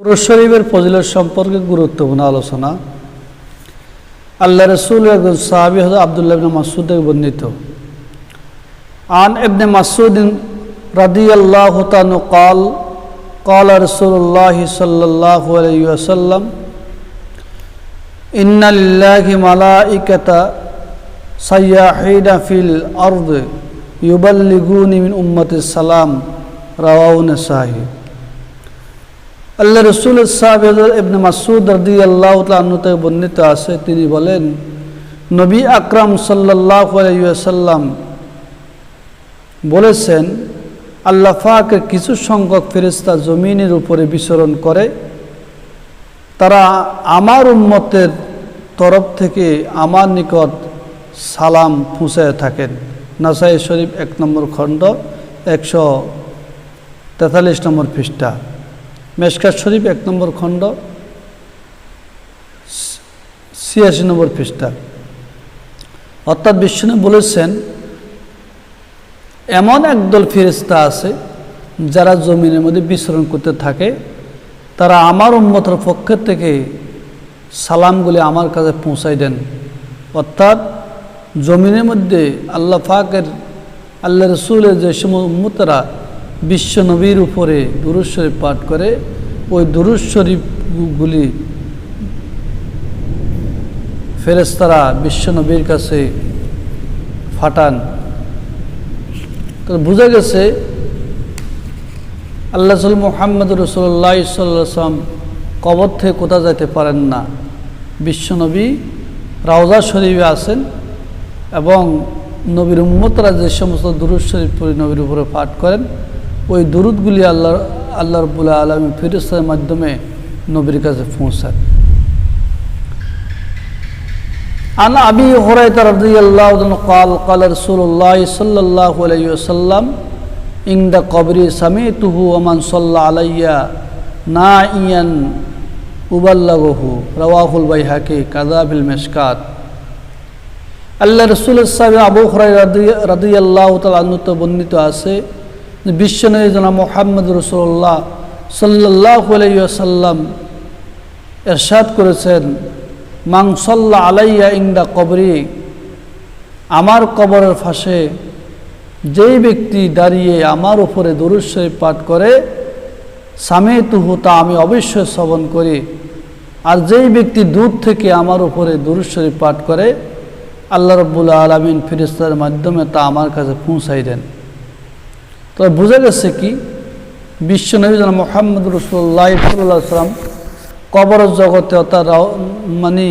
পুরুষ শরীফের ফজিলত সম্পর্কে গুরুত্বপূর্ণ আলোচনা আল্লাহ রসুল একজন সাহাবি হজরত আবদুল্লাহ ইবনে মাসুদ থেকে বর্ণিত আন ইবনে মাসুদ রাদিয়াল্লাহু তাআলা قال قال رسول الله صلى الله عليه وسلم إن لله ملائكة سياحين في الأرض يبلغون من أمة السلام رواه النسائي আল্লাহ রসুল ইবনে মাসুদ রদি আল্লাহ থেকে বর্ণিত আছে, তিনি বলেন, নবী আকরাম সাল্লাহ বলেছেন, আল্লাহ ফাকের কিছু সংখ্যক ফেরিস্তা জমিনের উপরে বিচরণ করে, তারা আমার উম্মতের তরফ থেকে আমার নিকট সালাম পৌঁছায় থাকেন। নাসাই শরীফ এক নম্বর খণ্ড, একশো তেতাল্লিশ নম্বর পৃষ্ঠা। মেশকার শরীফ এক নম্বর খণ্ড, ছিয়াশি নম্বর পৃষ্ঠা। অর্থাৎ বিষ্ণু বলেছেন, এমন একদল ফেরিস্তা আছে যারা জমিনের মধ্যে বিচরণ করতে থাকে, তারা আমার উন্মতের পক্ষের থেকে সালামগুলি আমার কাছে পৌঁছাই দেন। অর্থাৎ জমিনের মধ্যে আল্লাহ ফাকের আল্লাহ রসুলের যে সময় উম্মতরা বিশ্ব নবীর উপরে দুরুজ শরীফ পাঠ করে, ওই দুরুজ শরীফগুলি ফেরেস্তারা বিশ্বনবীর কাছে ফাটান। তো বোঝা গেছে, আল্লাহ সাল মোহাম্মদ রসুল্লাহ সাল্লাম কবর থেকে কোথা যাইতে পারেন না। বিশ্বনবী রাওজা শরীফে আছেন এবং নবীর উম্মতরা যে সমস্ত দুরুদ শরীফ নবীর উপরে পাঠ করেন ওই দুরুদগুলি আল্লাহ আল্লাহ রবুল্লাহ আলমী ফিরিস্তার মাধ্যমে নবীর কাছে পৌঁছান عن أبي هريرة رضي الله عنه قال قال رسول الله صلى الله عليه وسلم عند قبري سمعته ومن صلى علي نائيا أبلغه رواه البيهقي كذا بالمشكات আল্লাহ রসুল সাহেব আবু হরাই রাদি আল্লাহ তালতে বর্ণিত আছে বিশ্বনবী জনা মোহাম্মদ রসুল্লাহ সাল্লাহ আলাইসাল্লাম এরশাদ করেছেন মাংসল্লা আলাইয়া ইন্দা কবরি আমার কবরের ফাঁসে যেই ব্যক্তি দাঁড়িয়ে আমার উপরে দরুদ পাঠ করে স্বামী তুহু তা আমি অবশ্যই শ্রবণ করি। আর যেই ব্যক্তি দূর থেকে আমার উপরে দরুদ শরীফ পাঠ করে, আল্লাহ রব্বুল্লা আলমিন ফিরিস্তার মাধ্যমে তা আমার কাছে পৌঁছাই দেন। তো বোঝা গেছে কি, বিশ্ব নবী যেন মোহাম্মদ রসুল্লাহ সাল্লাম কবর জগতে অর্থাৎ মানে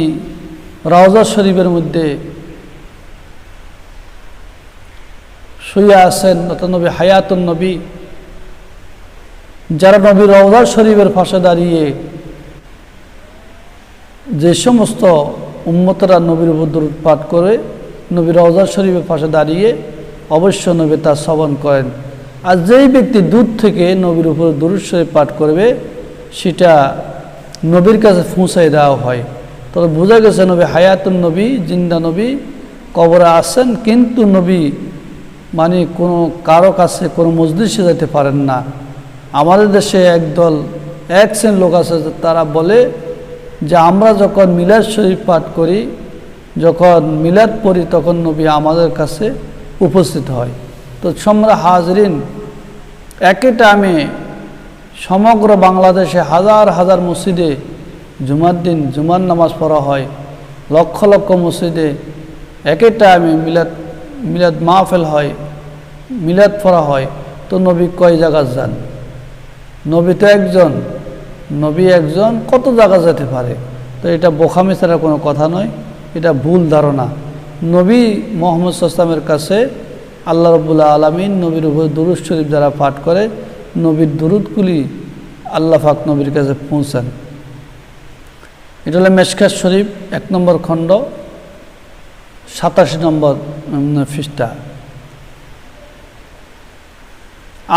রাওজা শরীফের মধ্যে শুয়ে আছেন অর্থাৎ নবী হায়াতুন নবী, যারা নবী রওজা শরীফের পাশে দাঁড়িয়ে যে সমস্ত উম্মতরা নবীর উপর পাঠ করে নবী রওজা শরীফের পাশে দাঁড়িয়ে অবশ্য নবী তা শ্রবণ করেন। আর যেই ব্যক্তি দূর থেকে নবীর উপর দুরুদ শরীফ পাঠ করবে, সেটা নবীর কাছে পৌঁছাই দেওয়া হয়। তবে বোঝা গেছে নবী হায়াতুন নবী, জিন্দা নবী, কবরে আসেন কিন্তু নবী মানে কোনো কারও কাছে, কোনো মজলিসে যেতে পারেন না। আমাদের দেশে একদল, এক শ্রেণির লোক আছে, তারা বলে যে আমরা যখন মিলাদ শরীফ পাঠ করি, যখন মিলাদ পড়ি, তখন নবী আমাদের কাছে উপস্থিত হয়। তো সম্রা হাজরিন, একই টাইমে সমগ্র বাংলাদেশে হাজার হাজার মসজিদে জুমার দিন, জুমার নামাজ পড়া হয়, লক্ষ লক্ষ মসজিদে একই টাইমে মিলাদ মিলাদ মাহফেল হয়, মিলাদ পড়া হয়। তো নবী কয় জায়গা যান? নবী তো একজন, নবী একজন কত জায়গা যেতে পারে? তো এটা বোখামি ছাড়া কোনো কথা নয়, এটা ভুল ধারণা। নবী মোহাম্মদ সাল্লামের কাছে আল্লাহ রবুল্লাহ আলমিন নবীর উপর দুরুদ শরীফ যারা পাঠ করে নবীর দুরুদগুলি আল্লাহ ফাক নবীর কাছে পৌঁছান এটা হলো মেশকার শরীফ এক নম্বর খণ্ড সাতাশি নম্বর পৃষ্ঠা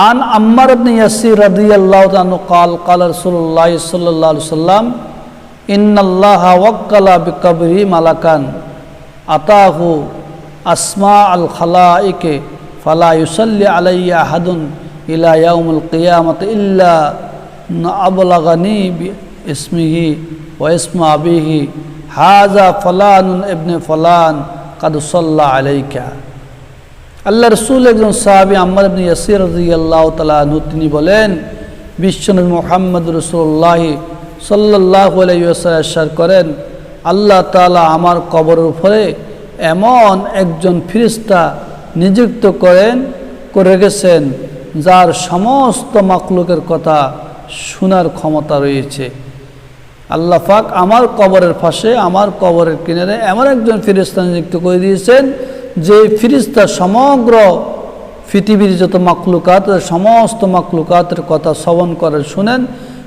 আন আম্মার ইবনে ইয়াসির রাদিয়াল্লাহু তাআলা قال قال رسول الله صلى الله عليه وسلم ان الله وكل بقبري ملكا اتاه আসমা আল খালা খালাইকে, ফালা ইউসল্লি আলাইয়া হাদুন ইলা ইয়াউমুল কিয়ামত ইল্লা আবলাগানি ইসমিহি ও ইসমা আবিহি হাজা ফলান ইবনে ফলান কাদুসল্লা আলাইকা। আল্লাহ রসুল একজন সাহাবি আম্মার ইবনে ইয়াসির রাদিয়াল্লাহু তাআলা আনহু, তিনি বলেন, বিশ্বনবী মুহাম্মদ রাসূলুল্লাহ সাল্লাল্লাহু আলাইহি ওয়াসাল্লাম করেন, আল্লাহ তাআলা আমার কবরের উপরে এমন একজন ফিরিস্তা নিযুক্ত করেন, করে গেছেন যার সমস্ত মাকলুকের কথা শোনার ক্ষমতা রয়েছে। আল্লাহ পাক আমার কবরের পাশে, আমার কবরের কিনারে এমন একজন ফিরিস্তা নিযুক্ত করে দিয়েছেন, যে ফিরিস্তা সমগ্র পৃথিবীর যত মাকলুকাত সমস্ত মাকলুকাতের কথা শ্রবণ করে, শুনেন,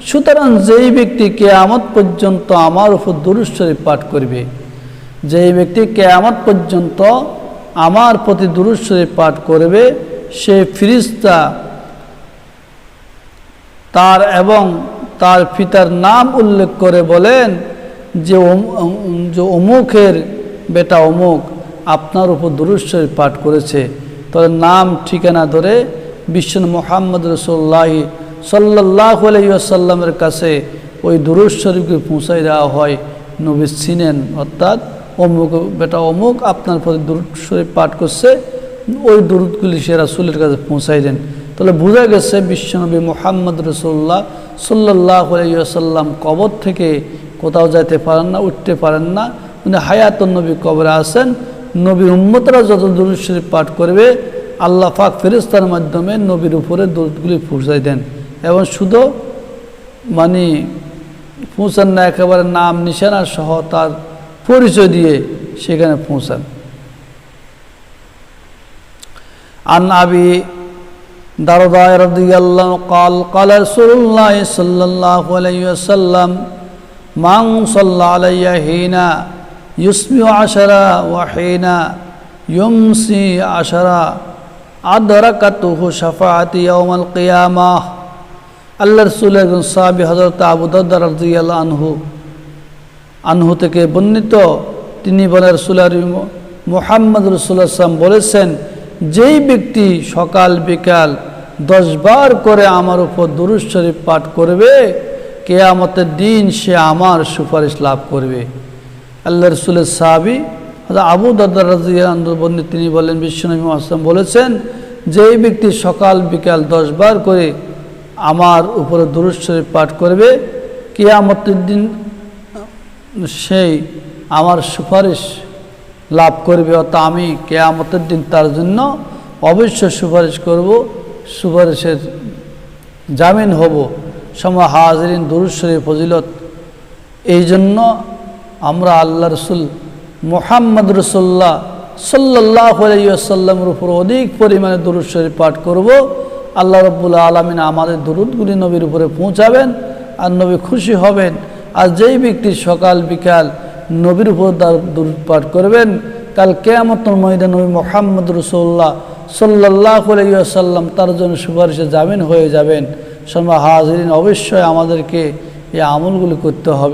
সুতরাং যেই ব্যক্তি কেয়ামত পর্যন্ত আমার উপর দুরুশ্বরী পাঠ করবে যেই ব্যক্তি কেয়ামত পর্যন্ত আমার প্রতি দুরুশ্বরী পাঠ করবে, সে ফিরিস্তা তার এবং তার পিতার নাম উল্লেখ করে বলেন যে যে অমুকের বেটা অমুক আপনার উপর দুরুশ্বরী পাঠ করেছে। তবে নাম, ঠিকানা ধরে বিশ্ব মোহাম্মদ রসোল্লাহি সাল্লাহ আলাইসাল্লামের কাছে ওই দুরুদ শরীফকে পৌঁছাই দেওয়া হয়। নবী চিনেন অর্থাৎ অমুক বেটা অমুক আপনার প্রতি দুরুদ শরীফ পাঠ করছে, ওই দুরুদগুলি সে রাসুলের কাছে পৌঁছাই দেন। তাহলে বোঝা গেছে বিশ্বনবী মোহাম্মদ রসুল্লাহ সাল্লাহ আলাইসাল্লাম কবর থেকে কোথাও যাইতে পারেন না, উঠতে পারেন না। উনি হায়াত নবী কবরে আসেন নবীর উম্মতরা যত দুরুদ শরীফ পাঠ করবে, আল্লাহ পাক ফেরিস্তার মাধ্যমে নবীর উপরে দুরুদগুলি পৌঁছাই দেন। এবং শুধু মানে পৌঁছান না, একেবারে নাম নিশানা সহ তার পরিচয় দিয়ে সেখানে পৌঁছান عن أبي درداء رضي الله قال قال رسول الله صلى الله عليه وسلم من صلى علي حين يصبح عشرة وحين يمسي عشرة أدركته شفاعتي يوم القيامة আল্লাহ রসুল একজন সাহাবি হজরত আবু দরদার রাদিয়াল্লাহু আনহু আনহু থেকে বর্ণিত। তিনি বলেন রসুল্লাহ মোহাম্মদ রসুল্লাহাম বলেছেন, যেই ব্যক্তি সকাল বিকাল দশবার করে আমার উপর দুরুজ শরীফ পাঠ করবে, কেয়ামতের দিন সে আমার সুপারিশ লাভ করবে। আল্লাহ রসুলের সাহাবি আবু দাদার রাজিয়ান্দি তিনি বলেন বিশ্বনবী আসলাম বলেছেন, যেই ব্যক্তি সকাল বিকাল দশবার করে আমার উপরে দুরুজ শরীফ পাঠ করবে, কেয়ামতের দিন সেই আমার সুপারিশ লাভ করবে অর্থাৎ আমি কেয়ামতের দিন তার জন্য অবশ্যই সুপারিশ করব, সুপারিশের জামিন হব। সময় হাজরিন দুরুশ্বরী ফজিলত। এই জন্য আমরা আল্লাহ রসুল মোহাম্মদ রসুল্লাহ সাল্লাহ আলাইসাল্লামের উপর অধিক পরিমাণে দুরুদ শরীফ পাঠ করব। আল্লাহ রব্বুল আলমিন আমাদের দুরুদগুলি নবীর উপরে পৌঁছাবেন আর নবী খুশি হবেন। আর যেই ব্যক্তি সকাল বিকাল নবীর উপর দুরুদ পাঠ করবেন, কাল কেয়ামত ময়দান নবী মোহাম্মদ রসোল্লাহ সাল্লাহ আলাইসাল্লাম তার জন্য সুপারিশে জামিন হয়ে যাবেন। সময় হাজরিন, অবশ্যই আমাদেরকে এই আমলগুলি করতে হবে।